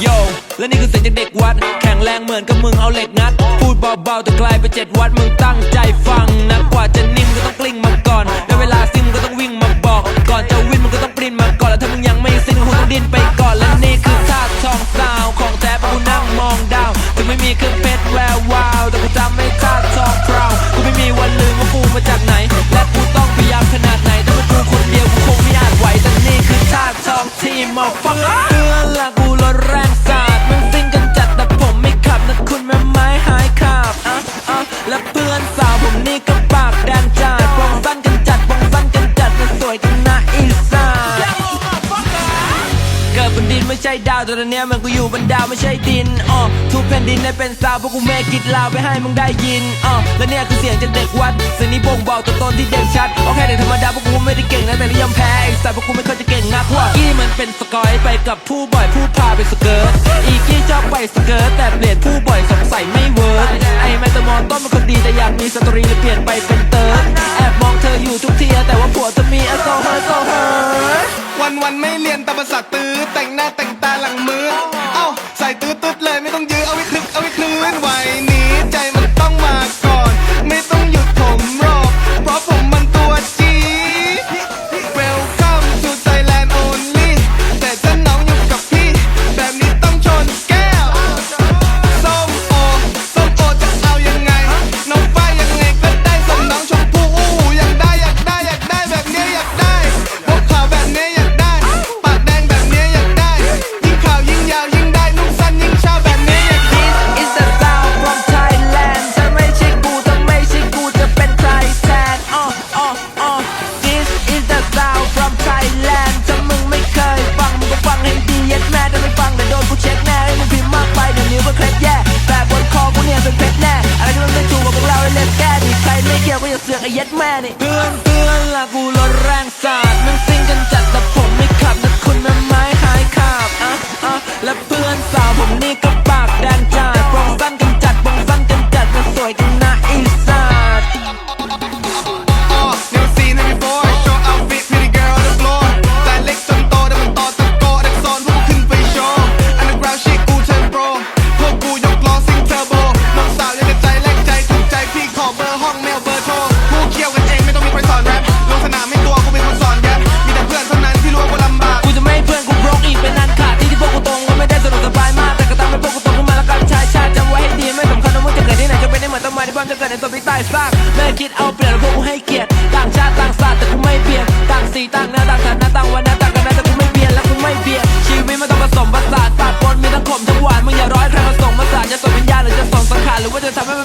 โยและนี่คือเสียงจากเด็กวัด แข็งแรงเหมือนกับมึงเอาเหล็กงัด พูดเบาๆแต่กลายไปเจ็ดวัดมึงตั้งใจฟังนะกว่าจะนิ่มก็ต้องกลิ้งมาก่อนได้เวลาซิ่งก็ต้องวิ่งมาบอก ก่อนจะวิ่งมันก็ต้องปรินมาก่อนแล้วถ้ามึงยังไม่ซิ่งมึงต้องดิ้นไปก่อนและนี่คือท่าทองสาวของแท้เพระกูนั่งมองดาวจะไม่มีเครื่องเพชรแวววาวแต่กูจำไม่ท่าทองพราวกูไม่มีวันลืมว่ากูมาจากไหน และกูต้องพยายามขนาดไหนถ้าเป็นกูคนเดียวกูคงไม่อาจไหวแต่นี่คือท่าทองที่มองฟัง ใช่ดาวตอนนี้มันกูอยู่บนดาวไม่ใช่ดินอ๋อทุกแผ่นดินได้เป็นสาวเพราะกูเมกิดลาวไปให้มึงได้ยินอ๋อและเนี่ยคือเสียงจากเด็กวัดเสียงนี้บ่งบอกตัวตนที่เด่นชัดโอเคเด็กธรรมดาพวกกูไม่ได้เก่งนะแต่ก็ยอมแพ้ไอ้สัตว์พวกกูไม่ค่อยจะเก่งนักว่ากี้มันเป็นสกอยไปกับผู้บ่อยผู้พาไปสเกิร์ตอีกี้ชอบไปสเกิร์ตแต่เปลี่ยนผู้บ่อยสงสัยไม่เวิร์ดไอ้แมตตมอนต้นมันคนดีแต่อยากมีสตรีเลยเปลี่ยนไปเป็นเติร์ดแอบมองเธออยู่ทุกทีแต่ว่าผัวเธอมีอโซเฮอร์โซเฮอร์ วันวันไม่เรียนแต่ภาษาตื้อแต่งหน้าแต่งตาหลังมือ เอ้าใส่ตื้อ แม่นี่เตือนเตือนละกูรถแ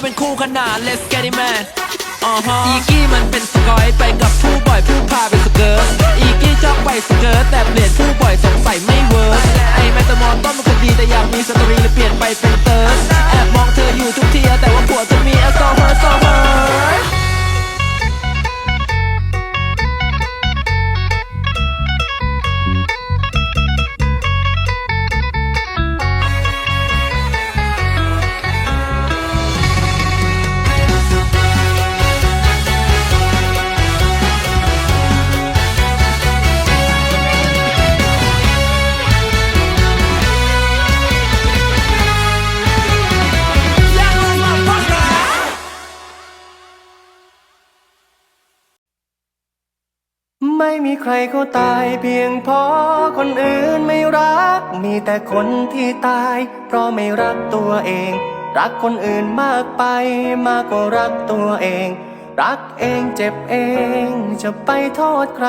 เป็นคู่ขนาด Let's get it man อีกี้มันเป็นสกอยไปกับผู้บ่อยผู้พาไปสเกิร์ตอีกี้ชอบไปสเกิร์ตแต่เปลี่ยนผู้บ่อยสงสัยไม่เวิร์กไอแมตตมอนต้นมันคนดีแต่อยากมีสตรีเลยเปลี่ยนไปเป็นเต ใครเขาตายเพียงเพราะคนอื่นไม่รัก มีแต่คนที่ตาย เพราะไม่รักตัวเอง รักคนอื่นมากไปมากกว่ารักตัวเอง รักเองเจ็บเองจะไปโทษใคร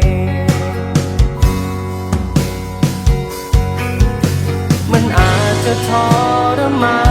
จะทรมาน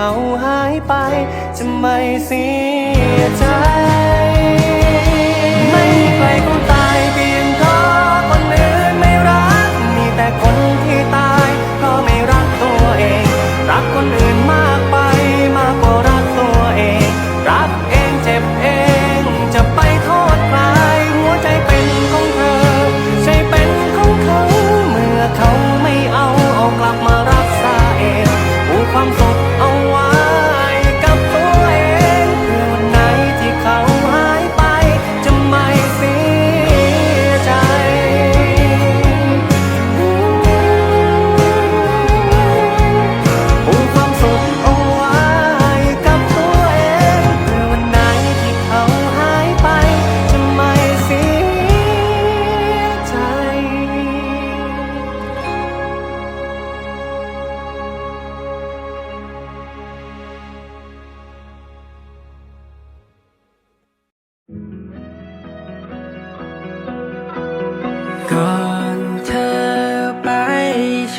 เขาหายไป จะไม่เสียใจ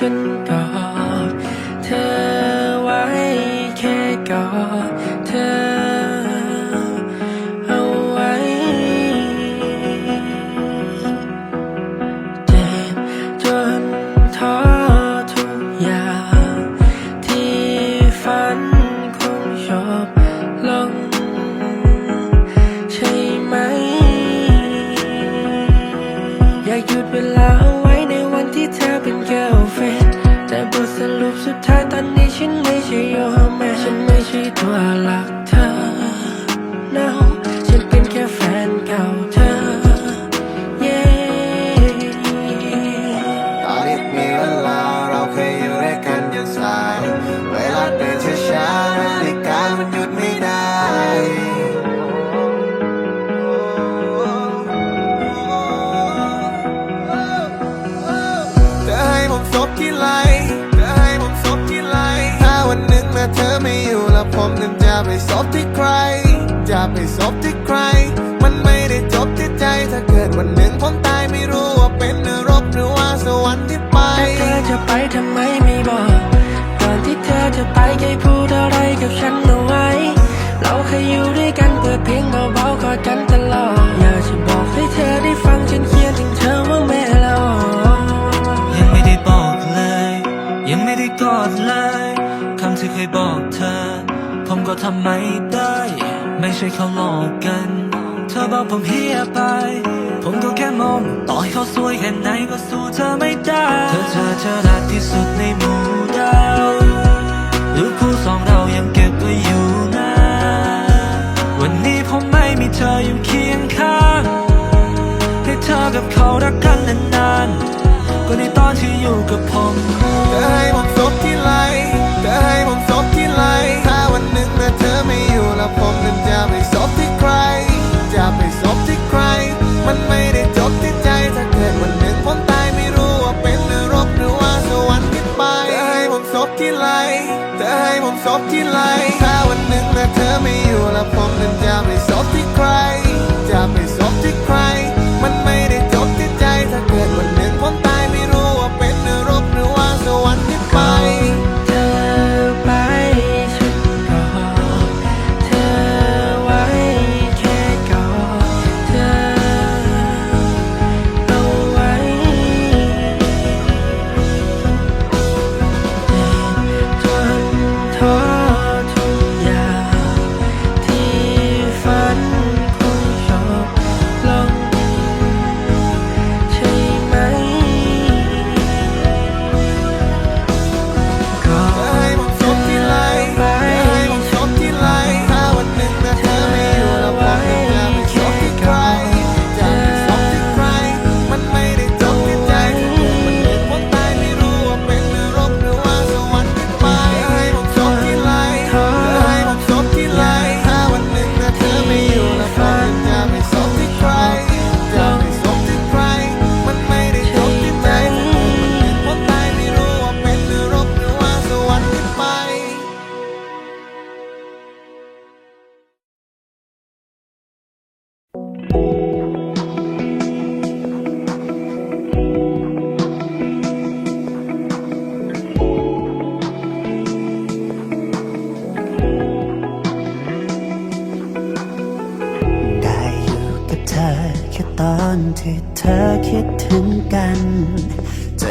ฉันกอดเธอไว้แค่กอดเธอเอาไว้เจ็บจนท้อทุกอย่างที่ฝันคงจบลงใช่ไหม อยากหยุดเวลา บที่ไหลเธอให้ผมซบที่ไหลถ้าวันหนึ่งแม้เธอไม่อยู่แล้วผมนั้นจะไปซบที่ใคร จะไปซบที่ใคร มันไม่ได้จบที่ใจ ถ้าเกิดวันหนึ่งผมตายไม่รู้ว่าเป็นนรกหรือว่าสวรรค์ที่ไปเธอจะไปทำไมไม่บอกก่อนที่เธอจะไปแค่พูดอะไรกับฉันเอาไว้ เราเคยอยู่ด้วยกันเปิดเพลงเบาๆกอดกันตลอดอยากจะบอกให้เธอได้ฟังฉันเขียนถึงำไม่ได้ ไม่ใช่เขาหลอกกัน เธอบอกผมเฮียไป ผมก็แค่มอง ต่อให้เขาสวยแค่ไหนก็สู้เธอไม่ได้ เธอเธอเธอรักที่สุดในหมู่ดาวหรูปคู่สองเรายังเก็บไว้อยู่นะ วันนี้ผมไม่มีเธออยู่เคียงข้าง ให้เธอกับเขารักกันนาน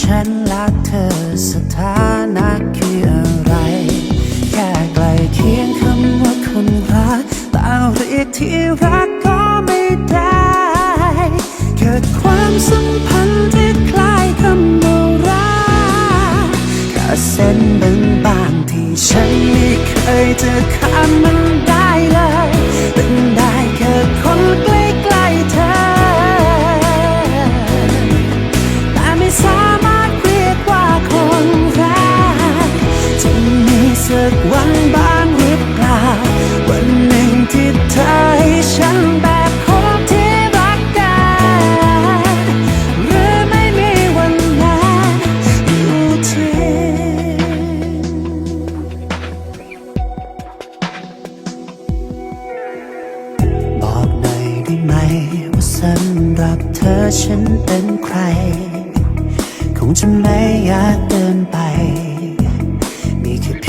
ฉันรักเธอสถานะ มีสัก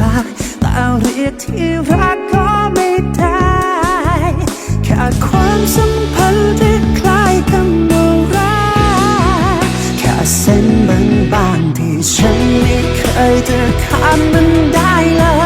รักแต่เรียกที่รักก็ไม่ได้แค่ความสัมพันธ์ที่คล้ายกันดูรักแค่เส้นบางๆที่ฉันไม่เคยจะข้ามมันได้เลย